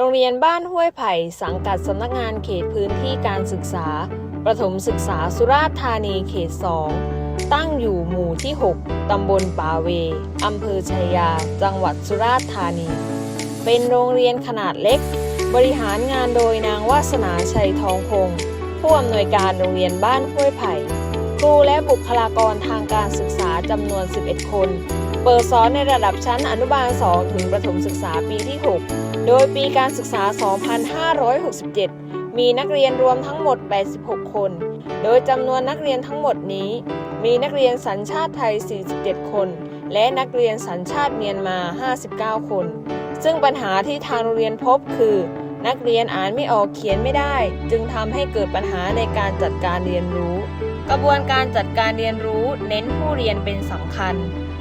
โรงเรียนบ้านห้วยไผ่ สังกัดสำนักงานเขตพื้นที่การศึกษา ประถมศึกษาสุราษฎร์ธานีเขต 2 ตั้งอยู่หมู่ที่ 6 ตำบลป่าเว อำเภอชัยยา จังหวัดสุราษฎร์ธานี เป็นโรงเรียนขนาดเล็ก บริหารงานโดยนางวาสนาชัยทองคง ผู้อำนวยการโรงเรียนบ้านห้วยไผ่ ครูและบุคลากรทางการศึกษาจำนวน 11 คน เปิดสอนในระดับชั้นอนุบาล 2 ถึงประถมศึกษาปีที่ 6 โดยปีการศึกษา 2567 มีนักเรียนรวมทั้งหมด 86 คน โดยจำนวนนักเรียนทั้งหมดนี้ มีนักเรียนสัญชาติไทย 47 คน และนักเรียนสัญชาติเมียนมา 59 คน ซึ่งปัญหาที่ทางโรงเรียนพบคือ นักเรียนอ่านไม่ออกเขียนไม่ได้ จึงทำให้เกิดปัญหาในการจัดการเรียนรู้ กระบวนการจัดการเรียนรู้ เน้นผู้เรียนเป็นสำคัญ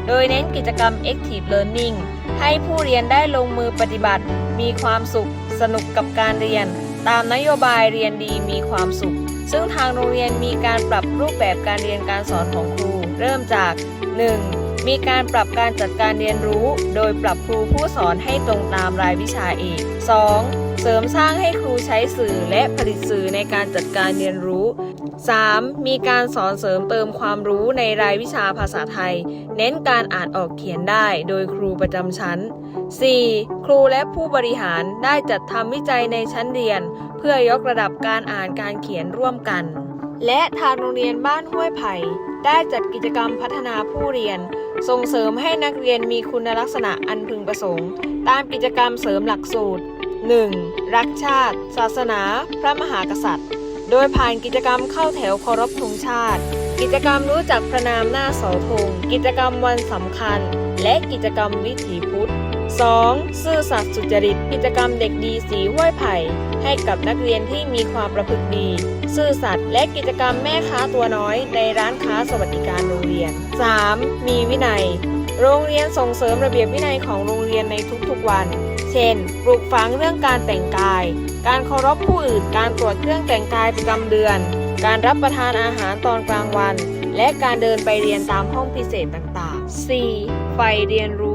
โดยเน้นกิจกรรม Active Learning ให้ผู้เรียนได้ลงมือปฏิบัติ มีความสุข สนุกกับการเรียน ตามนโยบายเรียนดีมีความสุข ซึ่งทางโรงเรียนมีการปรับรูปแบบการเรียนการสอนของครู เริ่มจาก 1. มีการปรับการจัดการเรียนรู้ โดยปรับครูผู้สอนให้ตรงตามรายวิชาเอก 2. เสริมสร้างให้ครูใช้สื่อและผลิตสื่อในการจัดการเรียนรู้ 3. มีการสอนเสริมเติมความรู้ในรายวิชาภาษาไทย เน้นการอ่านออกเขียนได้โดยครูประจำชั้น 4. ครูและผู้บริหารได้จัดทำวิจัยในชั้นเรียน เพื่อยกระดับการอ่านการเขียนร่วมกัน และทางโรงเรียนบ้านห้วยไผ่ได้จัดกิจกรรมพัฒนาผู้เรียน ส่งเสริมให้นักเรียนมีคุณลักษณะอันพึงประสงค์ ตามกิจกรรมเสริมหลักสูตร 1. รักชาติ ศาสนา พระมหากษัตริย์ โดยผ่านกิจกรรมเข้าแถวเคารพธงชาติ กิจกรรมรู้จักพระนามหน้าเสาธงกิจกรรมวันสำคัญ และกิจกรรมวิถีพุทธ 2. ซื่อสัตย์สุจริต กิจกรรมเด็กดีสีห้วยไผ่ ให้กับนักเรียนที่มีความประพฤติดี ซื่อสัตย์และกิจกรรมแม่ค้าตัวน้อย ในร้านค้าสวัสดิการโรงเรียน 3. มีวินัย โรงเรียนส่งเสริมระเบียบวินัยของโรงเรียนในทุกๆวัน เช่น ปลูกฝังเรื่องการแต่งกาย การเคารพผู้อื่น การตรวจเครื่องแต่งกายประจำเดือน การรับประทานอาหารตอนกลางวัน และการเดินไปเรียนตามห้องพิเศษต่างๆ 4. ไฟเรียนรู้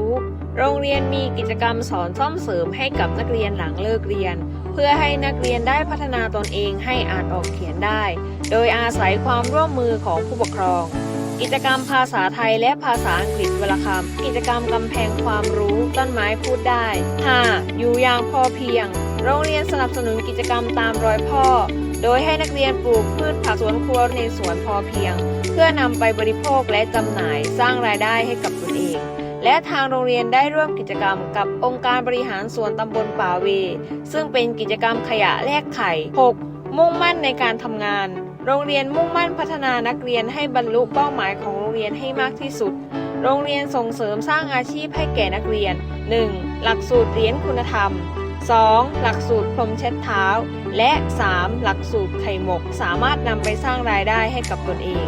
โรงเรียนมีกิจกรรมสอนซ่อมเสริมให้กับนักเรียนหลังเลิกเรียน เพื่อให้นักเรียนได้พัฒนาตนเองให้อ่านออกเขียนได้ โดยอาศัยความร่วมมือของผู้ปกครอง กิจกรรมภาษาไทยและภาษาอังกฤษวลคำกิจกรรมกำแพงความรู้ต้นไม้พูดได้ 5. อยู่อย่างพอเพียง โรงเรียนสนับสนุนกิจกรรมตามรอยพ่อ โดยให้นักเรียนปลูกพืชผักสวนครัวในสวนพอเพียง เพื่อนำไปบริโภคและจำหน่ายสร้างรายได้ให้กับตนเอง และทางโรงเรียนได้ร่วมกิจกรรมกับองค์การบริหารส่วนตำบลป่าเว ซึ่งเป็นกิจกรรมขยะแลกไข่ 6. มุ่งมั่นในการทำงาน โรงเรียนมุ่งมั่นพัฒนานักเรียนให้บรรลุเป้าหมายของโรงเรียนให้มากที่สุด โรงเรียนส่งเสริมสร้างอาชีพให้แก่นักเรียน 1. หลักสูตรเรียนคุณธรรม 2. หลักสูตรพรมเช็ดเท้า และ 3. หลักสูตรไข่หมก สามารถนำไปสร้างรายได้ให้กับตนเอง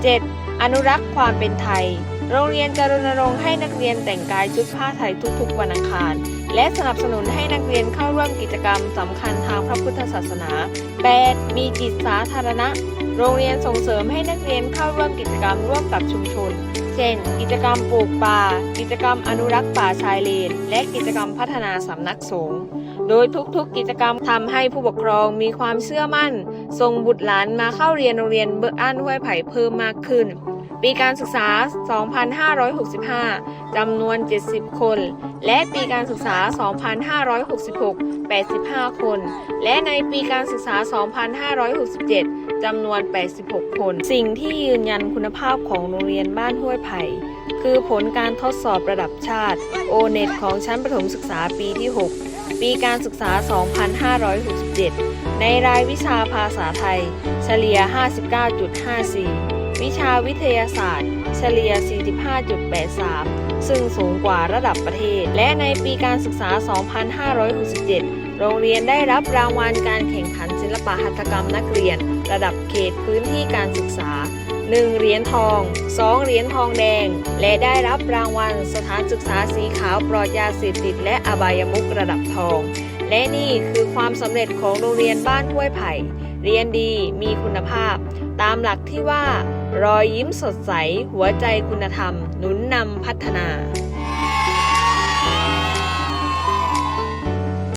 7. อนุรักษ์ความเป็นไทย โรงเรียนจะรณรงค์ให้นักเรียนแต่งกายชุดผ้าไทยทุกๆวันอังคาร และสนับสนุนให้นักเรียนเข้าร่วมกิจกรรมสำคัญทางพระพุทธศาสนา 8. มีจิตสาธารณะ โรงเรียนส่งเสริมให้นักเรียนเข้าร่วมกิจกรรมร่วมกับชุมชน เช่น กิจกรรมปลูกป่า กิจกรรมอนุรักษ์ป่าชายเลน และกิจกรรมพัฒนาสำนักสงฆ์ โดยทุกๆ กิจกรรมทำให้ผู้ปกครองมีความเชื่อมั่นส่งบุตรหลานมาเข้าเรียนโรงเรียนเบอร์อันห้วยไผ่เพิ่มมากขึ้น ปีการศึกษา 2565 จำนวน 70 คน และปีการศึกษา 2566 85 คน และในปีการศึกษา 2567 จำนวน 86 คน สิ่งที่ยืนยันคุณภาพของโรงเรียนบ้านห้วยไผ่คือผลการทดสอบระดับชาติโอเน็ตของชั้นประถมศึกษาปีที่ 6 ปีการศึกษา 2567 ในรายวิชาภาษาไทย เฉลี่ย 59.54 วิชาวิทยาศาสตร์ เฉลี่ย 45.83 ซึ่งสูงกว่าระดับประเทศ และในปีการศึกษา 2567 โรงเรียนได้รับรางวัลการแข่งขันศิลปหัตถกรรมนักเรียน ระดับเขตพื้นที่การศึกษา 1 เหรียญทอง 2 เหรียญทองแดง และได้รับรางวัลสถานศึกษาสีขาวปลอดยาเสพติดและอบายมุกระดับทอง และนี่คือความสำเร็จของโรงเรียนบ้านห้วยไผ่ เรียนดีมีคุณภาพ ตามหลักที่ว่า รอยยิ้มสดใส หัวใจคุณธรรม หนุนนำพัฒนา